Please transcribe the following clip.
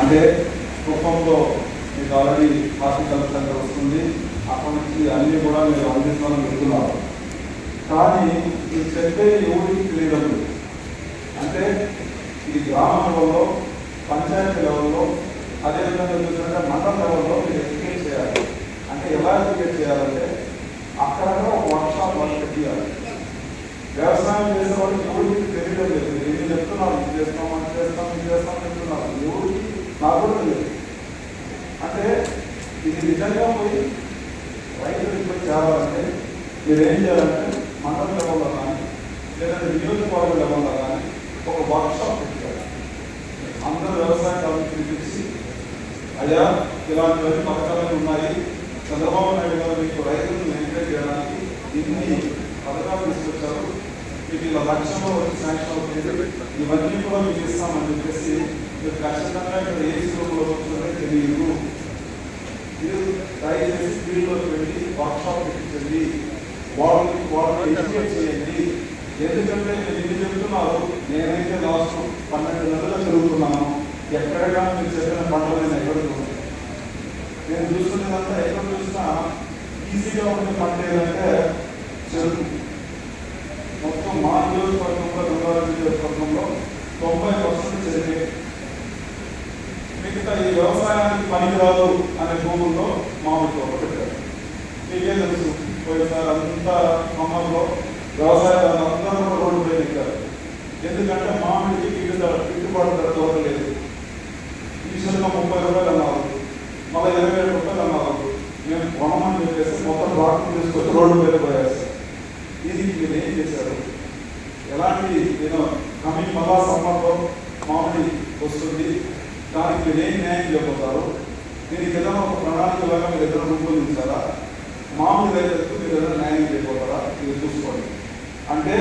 అంటే కుప్పంలో మీకు ఆల్రెడీ హాస్పిటల్ సెంటర్ వస్తుంది. అక్కడ నుంచి అన్నీ కూడా మీరు అందిస్తామని చెప్తున్నారు. కానీ మీరు చెప్పే ఎవరికి తెలియదు. అంటే ఈ గ్రామ లెవెల్లో పంచాయతీ లెవెల్లో అదేవిధంగా చూసినట్టే మండల లెవెల్లో మీరు ఎడ్యుకేట్ చేయాలి. అంటే ఎలా ఎడ్యుకేట్ చేయాలంటే అక్కడ ఒక వర్క్షాప్ వాళ్ళు పెట్టాలి వ్యవసాయం చేసే వాళ్ళకి ఎవరికి తెలియడం లేదు. ఏమి చెప్తున్నారు ఇది చేస్తాం అది చేస్తాం ఇది చేస్తాం చెప్తున్నారు. ఎవరికి నాకు అంటే ఇది నిజంగా పోయి రైతులకు పోయి చేరాలంటే మీరు ఏం చేయాలంటే మండల లెవెల్లో కానీ లేదంటే నియోజకవర్గ లెవెల్లో కానీ ఒక వర్క్షాప్ పెట్టుకోవాలి అందరూ వ్యవసాయ కార్మికులు పిలిచి అయ్యా ఇలాంటివన్నీ పథకాలు ఉన్నాయి. చంద్రబాబు నాయుడు గారు మీకు రైతులను ఎంకరేజ్ చేయడానికి ఇన్ని పథకాలు తీసుకొచ్చారు. మీకు ఇలా లక్ష్యంలో వచ్చి శాంక్షన్ అవుతుంది ఇవన్నీ కూడా మీకు ఇస్తామని చెప్పేసి మీరు ఖచ్చితంగా ఇక్కడ ఏ స్కూల్లో తెలియదు మీరు దయచేసి ఫీల్డ్లోకి వెళ్ళి వర్క్షాప్ పెట్టించండి వాళ్ళకి వాళ్ళని ఎడ్యుకేట్ చేయండి ఎందుకంటే నేను ఇది చెప్తున్నారు నేనైతే లాస్ట్ పన్నెండు నెలలు చదువుతున్నాను ఎక్కడైనా మీరు చెప్పిన పంటలు నేను ఎక్కడ నేను చూస్తున్నదంతా ఎక్కడ చూసినా ఈజీగా ఉండే పంట ఏంటంటే చెరుకు మొత్తం మా నియోజకవర్గంలో రంగారెడ్డి నియోజకవర్గంలో తొంభై పర్సెంట్ చెరుకే మిగతా ఈ వ్యవసాయానికి పనికిరాదు అనే భూముల్లో మామిడి తోట పెట్టారు. మీకే తెలుసు పోయినసారి అంతా మమ్మల్లో వ్యవసాయాలు అందరూ రోడ్డు పైన ఎక్కారు. ఎందుకంటే మామిడికి గిట్టుబాటు గిట్టుబాటు ధర దొరకలేదు ఈశ్వరంగా ముప్పై రూపాయలు అన్నారు. మళ్ళీ ఇరవై ఏడు రూపాయలు అన్నారు. మేము కొనమని చెప్పేసి మొత్తం డాక్టర్ తీసుకొచ్చి రోడ్డు మీద ఏం చేశారు? ఎలాంటి నేను కమింగ్ మళ్ళా సంబంధం మామిడి వస్తుంది. దానికి మీరు ఏం న్యాయం చేయబోతారు? దీనికి ఏదైనా ఒక ప్రణాళిక లాగా మీరు ఏదైనా రూపొందించారా మామిడి రైతులకు మీరు ఏదైనా న్యాయం చేయబోతారా? ఇది చూసుకోండి. అంటే